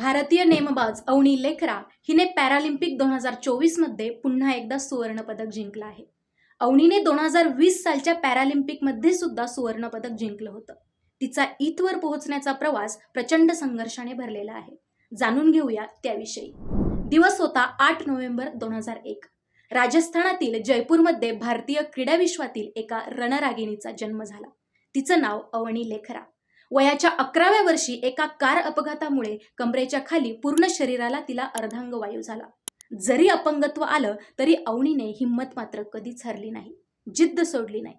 भारतीय नेमबाज अवनी लेखरा हिने पॅरालिम्पिक दोन हजार चोवीसमध्ये पुन्हा एकदा सुवर्णपदक जिंकलं आहे. अवनीने दोन हजार वीस सालच्या पॅरालिम्पिकमध्ये सुद्धा सुवर्णपदक जिंकलं होतं. तिचा इथवर पोहोचण्याचा प्रवास प्रचंड संघर्षाने भरलेला आहे. जाणून घेऊया त्याविषयी. दिवस होता आठ नोव्हेंबर दोन हजार एक. राजस्थानातील जयपूरमध्ये भारतीय क्रीडा विश्वातील एका रणरागिणीचा जन्म झाला. तिचं नाव अवनी लेखरा. वयाच्या अकराव्या वर्षी एका कार अपघातामुळे कमरेच्या खाली पूर्ण शरीराला तिला अर्धांगवायू झाला. जरी अपंगत्व आलं तरी अवनीने हिंमत मात्र कधीच हरली नाही जिद्द सोडली नाही.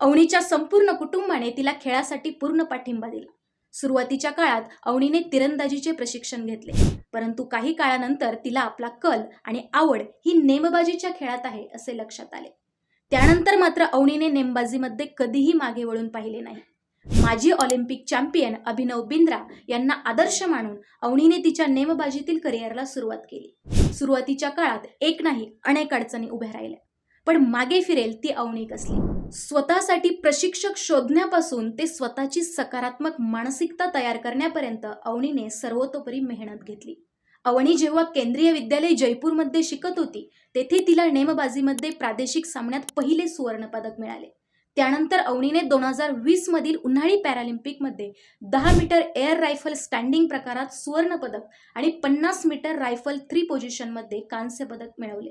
अवनीच्या संपूर्ण कुटुंबाने तिला खेळासाठी पूर्ण पाठिंबा दिला. सुरुवातीच्या काळात अवनीने तिरंदाजीचे प्रशिक्षण घेतले परंतु काही काळानंतर तिला आपला कल आणि आवड ही नेमबाजीच्या खेळात आहे असे लक्षात आले. त्यानंतर मात्र अवनीने नेमबाजीमध्ये कधीही मागे वळून पाहिले नाही. माजी ऑलिम्पिक चॅम्पियन अभिनव बिंद्रा यांना आदर्श मानून अवनीने तिच्या नेमबाजीतील करिअरला सुरुवात केली. सुरुवातीच्या काळात एक नाही अनेक अडचणी उभ्या राहिल्या. पण मागे फिरेल ती अवनी कसली? स्वतःसाठी प्रशिक्षक शोधण्यापासून ते स्वतःची सकारात्मक मानसिकता तयार करण्यापर्यंत अवनीने सर्वतोपरी मेहनत घेतली. अवनी जेव्हा केंद्रीय विद्यालय जयपूरमध्ये शिकत होती तेथे तिला नेमबाजीमध्ये प्रादेशिक सामन्यात पहिले सुवर्णपदक मिळाले. त्यानंतर अवनीने दोन हजार वीस मधील उन्हाळी पॅरालिम्पिकमध्ये दहा मीटर एअर रायफल स्टँडिंग प्रकारात सुवर्णपदक आणि पन्नास मीटर रायफल थ्री पोझिशनमध्ये कांस्य पदक मिळवले.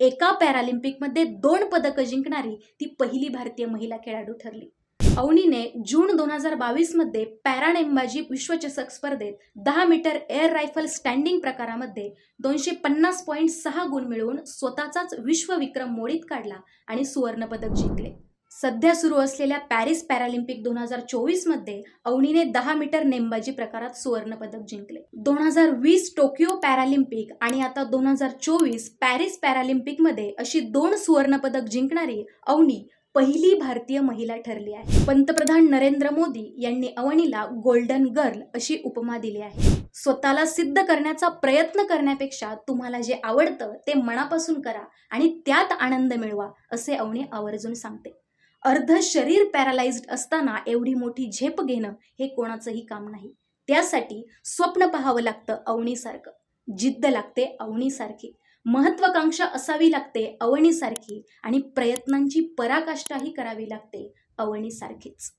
एका पॅरालिम्पिकमध्ये दोन पदकं जिंकणारी ती पहिली भारतीय महिला खेळाडू ठरली. अवनीने जून दोन हजार बावीसमध्ये पॅरा नेमबाजी विश्वचषक स्पर्धेत दहा मीटर एअर रायफल स्टँडिंग प्रकारामध्ये दोनशे पन्नास पॉईंट सहा गुण मिळवून स्वतःचाच विश्वविक्रम मोडीत काढला आणि सुवर्णपदक जिंकले. सध्या सुरू असलेल्या पॅरिस पॅरालिम्पिक दोन हजार चोवीसमध्ये अवनीने दहा मीटर नेमबाजी प्रकारात सुवर्णपदक जिंकले. दोन हजार वीस टोकियो पॅरालिम्पिक आणि आता दोन हजार चोवीस पॅरिस पॅरालिम्पिकमध्ये अशी दोन सुवर्णपदक जिंकणारी अवनी पहिली भारतीय महिला ठरली आहे. पंतप्रधान नरेंद्र मोदी यांनी अवनीला गोल्डन गर्ल अशी उपमा दिली आहे. स्वतःला सिद्ध करण्याचा प्रयत्न करण्यापेक्षा तुम्हाला जे आवडतं ते मनापासून करा आणि त्यात आनंद मिळवा असे अवनी आवर्जून सांगते. अर्ध शरीर पॅरालाइज्ड असताना एवढी मोठी झेप घेणं हे कोणाचंही काम नाही. त्यासाठी स्वप्न पाहावं लागतं अवणीसारखं जिद्द लागते अवनीसारखी. महत्वाकांक्षा असावी लागते अवणीसारखी आणि प्रयत्नांची पराकाष्ठाही करावी लागते अवणीसारखीच